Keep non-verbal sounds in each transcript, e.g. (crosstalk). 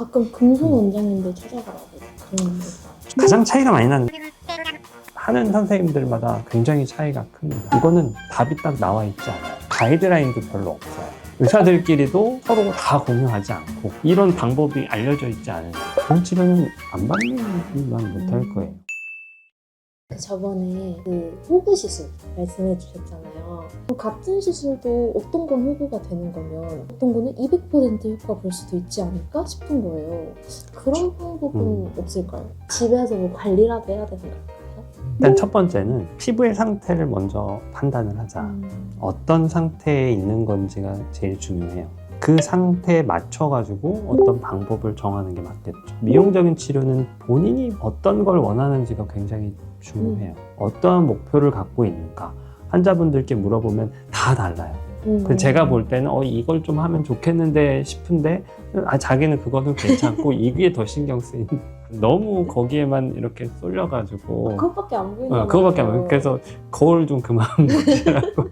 가끔 금손 원장님들 찾아가라고 그러는데 가장 차이가 많이 나는 하는 선생님들마다 굉장히 차이가 큽니다. 이거는 답이 딱 나와 있지 않아요. 가이드라인도 별로 없어요. 의사들끼리도 서로 다 공유하지 않고 이런 방법이 알려져 있지 않으면 그런 치료는 안 받는만 못할 거예요. 그 저번에 그 호구 시술 말씀해 주셨잖아요. 그럼 같은 시술도 어떤 건 호구가 되는 거면 어떤 거는 200% 효과 볼 수도 있지 않을까 싶은 거예요. 그런 방법은 음. 없을까요? 집에서 뭐 관리라도 해야 되는 걸까요? 일단 첫 번째는 피부의 상태를 먼저 판단을 하자. 음. 어떤 상태에 있는 건지가 제일 중요해요. 그 상태에 맞춰가지고 어떤 방법을 정하는 게 맞겠죠. 미용적인 치료는 본인이 어떤 걸 원하는지가 굉장히 중요해요. 어떠한 목표를 갖고 있는가. 환자분들께 물어보면 다 달라요. 음. 그 제가 볼 때는 어 이걸 좀 하면 좋겠는데 싶은데 아 자기는 그거는 괜찮고 이게 더 신경 쓰인 (laughs) 너무 거기에만 이렇게 쏠려가지고 그것밖에 안 보이는 어, 그거밖에 안 보여. 그래서 거울 좀 그만 보시라고. (laughs)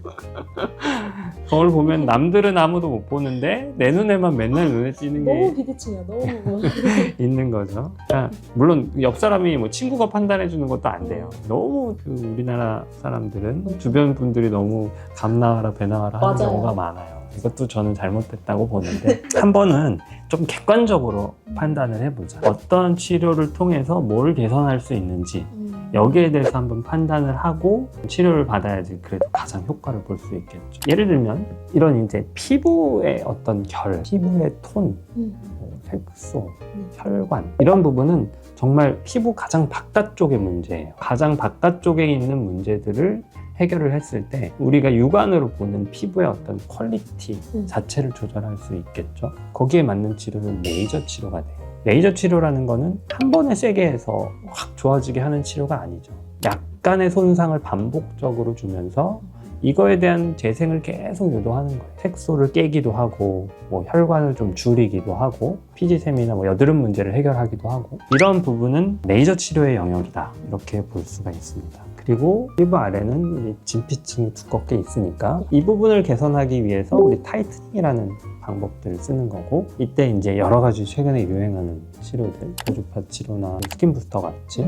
거울 보면 남들은 아무도 못 보는데 내 눈에만 맨날 눈에 띄는 너무 게 비대칭이야 너무 (laughs) 있는 거죠. 그러니까 물론 옆 사람이 뭐 친구가 판단해 주는 것도 안 돼요. 너무 그 우리나라 사람들은 주변 분들이 너무 감나와라 배나와라 하는 맞아요. 경우가 많아요. 이것도 저는 잘못됐다고 보는데 한 번은 좀 객관적으로 판단을 해보자. 어떤 치료를 통해서 뭘 개선할 수 있는지 음. 여기에 대해서 한번 판단을 하고 치료를 받아야지 그래도 가장 효과를 볼 수 있겠죠. 예를 들면 이런 이제 피부의 어떤 결, 피부의 톤, 음. 뭐 색소, 음. 혈관 이런 부분은 정말 피부 가장 바깥쪽의 문제예요. 가장 바깥쪽에 있는 문제들을 해결을 했을 때 우리가 육안으로 보는 피부의 어떤 퀄리티 음. 자체를 조절할 수 있겠죠. 거기에 맞는 치료는 레이저 치료가 돼요. 레이저 치료라는 거는 한 번에 세게 해서 확 좋아지게 하는 치료가 아니죠. 약간의 손상을 반복적으로 주면서 이거에 대한 재생을 계속 유도하는 거예요. 색소를 깨기도 하고, 뭐 혈관을 좀 줄이기도 하고, 피지샘이나 뭐 여드름 문제를 해결하기도 하고, 이런 부분은 레이저 치료의 영역이다. 이렇게 볼 수가 있습니다. 그리고 피부 아래는 진피층이 두껍게 있으니까 이 부분을 개선하기 위해서 우리 타이트닝이라는 방법들을 쓰는 거고 이때 이제 여러 가지 최근에 유행하는 치료들 고주파 치료나 스킨 부스터 같이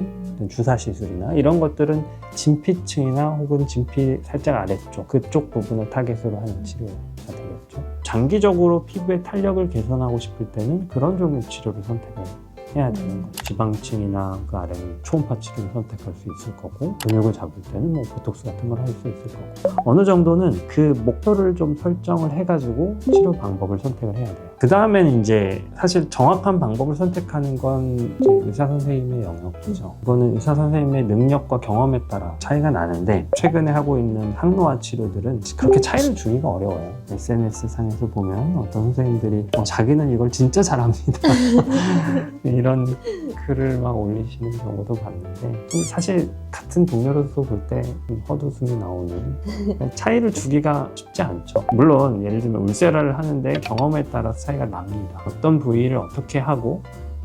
주사 시술이나 이런 것들은 진피층이나 혹은 진피 살짝 아래쪽 그쪽 부분을 타겟으로 하는 치료가 되겠죠. 장기적으로 피부의 탄력을 개선하고 싶을 때는 그런 종류의 치료를 선택을 해야 되는 음. 거죠. 지방층이나 그 아래는 초음파 치료를 선택할 수 있을 거고 근육을 잡을 때는 뭐 보톡스 같은 걸 할 수 있을 거고 어느 정도는 그 목표를 좀 설정을 해가지고 치료 방법을 선택을 해야 돼요. 그 다음에는 이제 사실 정확한 방법을 선택하는 건 의사 선생님의 영역이죠. 이거는 의사 선생님의 능력과 경험에 따라 차이가 나는데 최근에 하고 있는 항노화 치료들은 그렇게 차이를 주기가 어려워요. SNS 상에서 보면 어떤 선생님들이 어, 자기는 이걸 진짜 잘합니다. (laughs) 이런 글을 막 올리시는 경우도 봤는데 좀 사실 같은 동료로서 볼때좀 헛웃음이 나오는 (laughs) 차이를 주기가 쉽지 않죠. 물론 예를 들면 울세라를 하는데 경험에 따라서 차이가 납니다. 어떤 부위를 어떻게 하고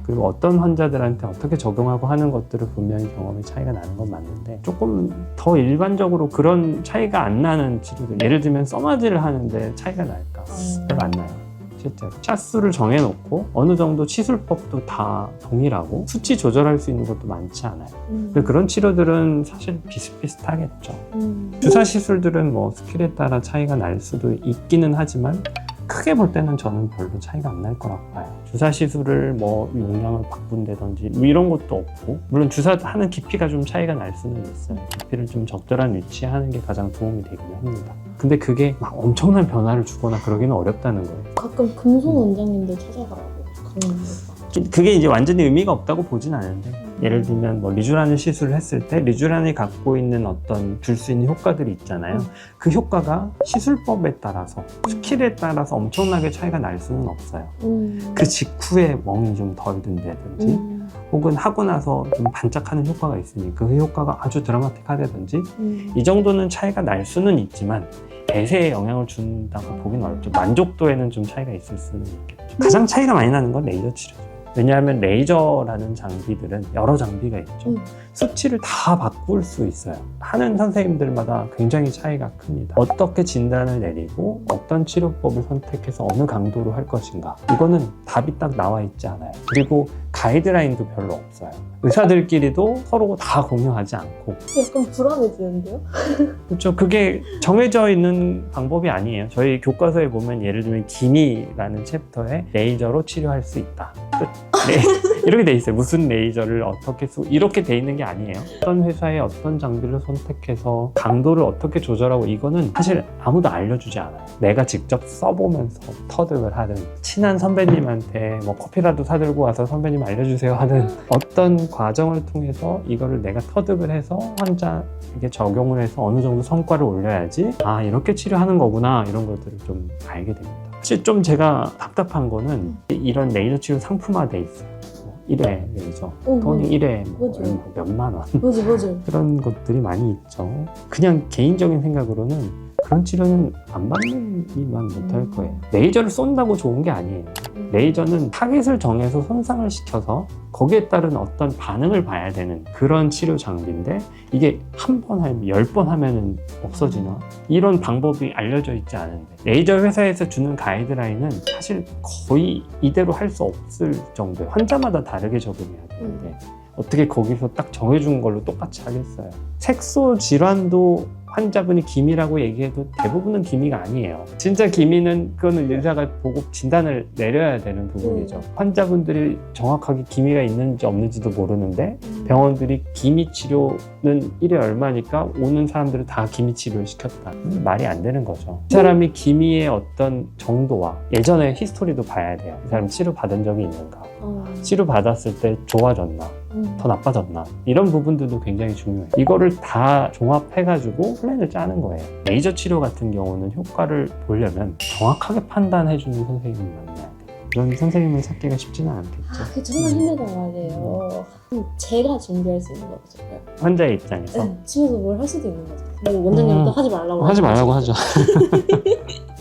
그리고 어떤 환자들한테 어떻게 적용하고 하는 것들을 분명히 경험의 차이가 나는 건 맞는데 조금 더 일반적으로 그런 차이가 안 나는 치료들 예를 들면 써마지를 하는데 차이가 날까? 별로 안 나요. 실제로 차수를 정해놓고 어느 정도 치술법도 다 동일하고 수치 조절할 수 있는 것도 많지 않아요. 음. 근데 그런 치료들은 사실 비슷비슷하겠죠. 음. 주사 시술들은 뭐 스킬에 따라 차이가 날 수도 있기는 하지만 크게 볼 때는 저는 별로 차이가 안 날 거라고 봐요. 주사 시술을 뭐 용량을 바꾼다든지 뭐 이런 것도 없고 물론 주사하는 깊이가 좀 차이가 날 수는 있어요. 깊이를 좀 적절한 위치에 하는 게 가장 도움이 되기는 합니다. 근데 그게 막 엄청난 변화를 주거나 그러기는 어렵다는 거예요. 가끔 금손 음. 원장님들 찾아가라고 그러는데 그게 이제 완전히 의미가 없다고 보진 않은데 예를 들면 뭐 리쥬란을 시술을 했을 때 리쥬란이 갖고 있는 어떤 줄 수 있는 효과들이 있잖아요. 음. 그 효과가 시술법에 따라서 스킬에 따라서 엄청나게 차이가 날 수는 없어요. 음. 그 직후에 멍이 좀 덜 든다든지 음. 혹은 하고 나서 좀 반짝하는 효과가 있으니 그 효과가 아주 드라마틱하다든지 음. 이 정도는 차이가 날 수는 있지만 대세에 영향을 준다고 보기는 어렵죠. 만족도에는 좀 차이가 있을 수는 있겠죠. 가장 차이가 많이 나는 건 레이저 치료죠. 왜냐하면 레이저라는 장비들은 여러 장비가 있죠. 음. 수치를 다 바꿀 수 있어요. 하는 선생님들마다 굉장히 차이가 큽니다. 어떻게 진단을 내리고 어떤 치료법을 선택해서 어느 강도로 할 것인가. 이거는 답이 딱 나와 있지 않아요. 그리고 가이드라인도 별로 없어요. 의사들끼리도 서로 다 공유하지 않고. 약간 불안해지는데요? (laughs) 그렇죠. 그게 정해져 있는 방법이 아니에요. 저희 교과서에 보면 예를 들면 기미라는 챕터에 레이저로 치료할 수 있다. 끝. 네. (laughs) 이렇게 돼 있어요. 무슨 레이저를 어떻게 쓰고 이렇게 돼 있는 게 아니에요. 어떤 회사에 어떤 장비를 선택해서 강도를 어떻게 조절하고 이거는 사실 아무도 알려주지 않아요. 내가 직접 써보면서 터득을 하든 친한 선배님한테 뭐 커피라도 사들고 와서 선배님 알려주세요 하든 어떤 과정을 통해서 이거를 내가 터득을 해서 환자에게 적용을 해서 어느 정도 성과를 올려야지 아 이렇게 치료하는 거구나 이런 것들을 좀 알게 됩니다. 사실 좀 제가 답답한 거는 이런 레이저 치료 상품화돼 있어요. 뭐 1회 레이저, 어, 돈이 1회 맞아요. 뭐 몇만 원 맞아 맞아. 그런 것들이 많이 있죠. 그냥 개인적인 생각으로는 그런 치료는 안 받는 이만 못할 거예요. 레이저를 쏜다고 좋은 게 아니에요. 레이저는 타겟을 정해서 손상을 시켜서 거기에 따른 어떤 반응을 봐야 되는 그런 치료 장비인데 이게 한 번 하면 열 번 하면은 없어지나 이런 방법이 알려져 있지 않은데 레이저 회사에서 주는 가이드라인은 사실 거의 이대로 할 수 없을 정도예요. 환자마다 다르게 적용해야 되는데 어떻게 거기서 딱 정해준 걸로 똑같이 하겠어요. 색소 질환도 환자분이 기미라고 얘기해도 대부분은 기미가 아니에요. 진짜 기미는 그거는 의사가 보고 진단을 내려야 되는 부분이죠. 환자분들이 정확하게 기미가 있는지 없는지도 모르는데 병원들이 기미 치료는 일에 얼마니까 오는 사람들을 다 기미 치료를 시켰다. 음, 말이 안 되는 거죠. 이 사람이 기미의 어떤 정도와 예전에 히스토리도 봐야 돼요. 이 사람 치료 받은 적이 있는가? 어. 치료 받았을 때 좋아졌나? 음. 더 나빠졌나? 이런 부분들도 굉장히 중요해요. 이거를 다 종합해가지고 플랜을 짜는 거예요. 레이저 치료 같은 경우는 효과를 보려면 정확하게 판단해주는 선생님을 만나야 돼요. 그런 선생님을 찾기가 쉽지는 않겠죠. 아, 그게 정말 힘들단 말이에요. 그럼 제가 준비할 수 있는 거죠. 환자의 입장에서. 네, 집에서 뭘 할 수도 있는 거죠. 뭐 원장님도 음. 하지 말라고 하지 말라고 하죠. (laughs)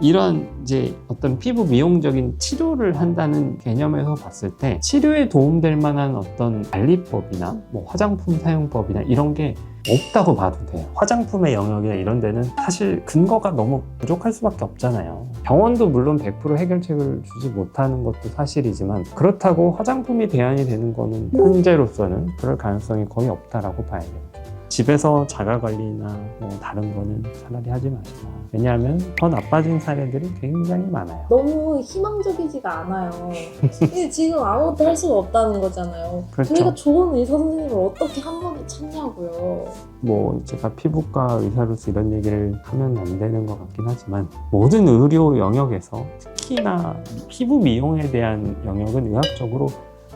이런 이제 어떤 피부 미용적인 치료를 한다는 개념에서 봤을 때 치료에 도움될 만한 어떤 관리법이나 뭐 화장품 사용법이나 이런 게 없다고 봐도 돼요. 화장품의 영역이나 이런 데는 사실 근거가 너무 부족할 수밖에 없잖아요. 병원도 물론 100% 해결책을 주지 못하는 것도 사실이지만 그렇다고 화장품이 대안이 되는 거는 현재로서는 그럴 가능성이 거의 없다라고 봐야 돼요. 집에서 자가 관리나 뭐 다른 거는 차라리 하지 마시라. 왜냐하면 더 나빠진 사례들이 굉장히 많아요. 너무 희망적이지가 않아요. 이게 지금 아무것도 할 수가 없다는 거잖아요. 그렇죠. 저희가 좋은 의사 선생님을 어떻게 한 번에 찾냐고요. 뭐 제가 피부과 의사로서 이런 얘기를 하면 안 되는 것 같긴 하지만 모든 의료 영역에서 특히나 피부 미용에 대한 영역은 의학적으로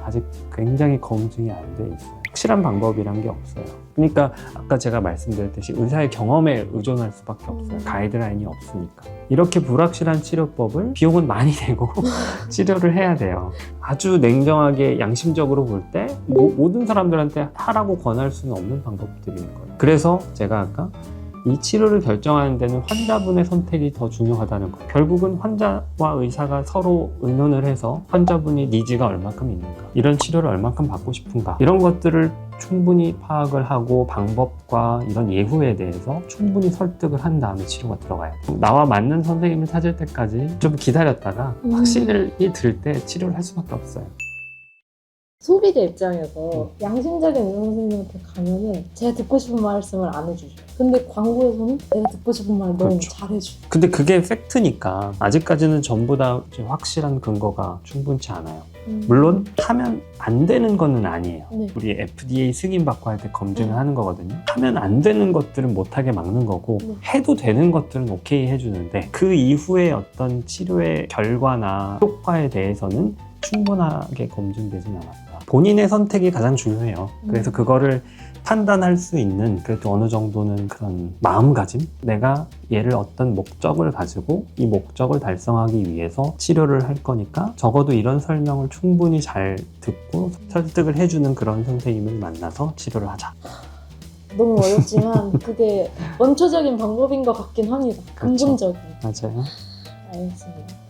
아직 굉장히 검증이 안 돼 있어요. 확실한 방법이란 게 없어요. 그러니까 아까 제가 말씀드렸듯이 의사의 경험에 의존할 수밖에 없어요. 음. 가이드라인이 없으니까. 이렇게 불확실한 치료법을 비용은 많이 (laughs) 내고 치료를 해야 돼요. 아주 냉정하게 양심적으로 볼 때 모든 사람들한테 하라고 권할 수는 없는 방법들인 거예요. 그래서 제가 아까 이 치료를 결정하는 데는 환자분의 선택이 더 중요하다는 거. 결국은 환자와 의사가 서로 의논을 해서 환자분이 니즈가 얼마큼 있는가, 이런 치료를 얼마큼 받고 싶은가, 이런 것들을 충분히 파악을 하고 방법과 이런 예후에 대해서 충분히 설득을 한 다음에 치료가 들어가야 돼요. 나와 맞는 선생님을 찾을 때까지 좀 기다렸다가 음. 확신이 들 때 치료를 할 수밖에 없어요. 소비자 입장에서 양심적인 의사 선생님한테 가면은 제가 듣고 싶은 말씀을 안 해주죠. 근데 광고에서는 내가 듣고 싶은 말 너무 그렇죠. 잘해줘. 근데 그게 팩트니까 아직까지는 전부 다 이제 확실한 근거가 충분치 않아요. 음. 물론 하면 안 되는 거는 아니에요. 네. 우리 FDA 승인 받고 할 때 검증을 음. 하는 거거든요. 하면 안 되는 것들은 못하게 막는 거고 네. 해도 되는 것들은 오케이 해주는데 그 이후에 어떤 치료의 결과나 효과에 대해서는 충분하게 검증되진 않았다. 본인의 선택이 가장 중요해요. 그래서 음. 그거를 판단할 수 있는 그래도 어느 정도는 그런 마음가짐? 내가 얘를 어떤 목적을 가지고 이 목적을 달성하기 위해서 치료를 할 거니까 적어도 이런 설명을 충분히 잘 듣고 설득을 해주는 그런 선생님을 만나서 치료를 하자. 너무 어렵지만 (laughs) 그게 원초적인 방법인 것 같긴 합니다. 그렇죠. 근본적인. 맞아요. 알겠습니다.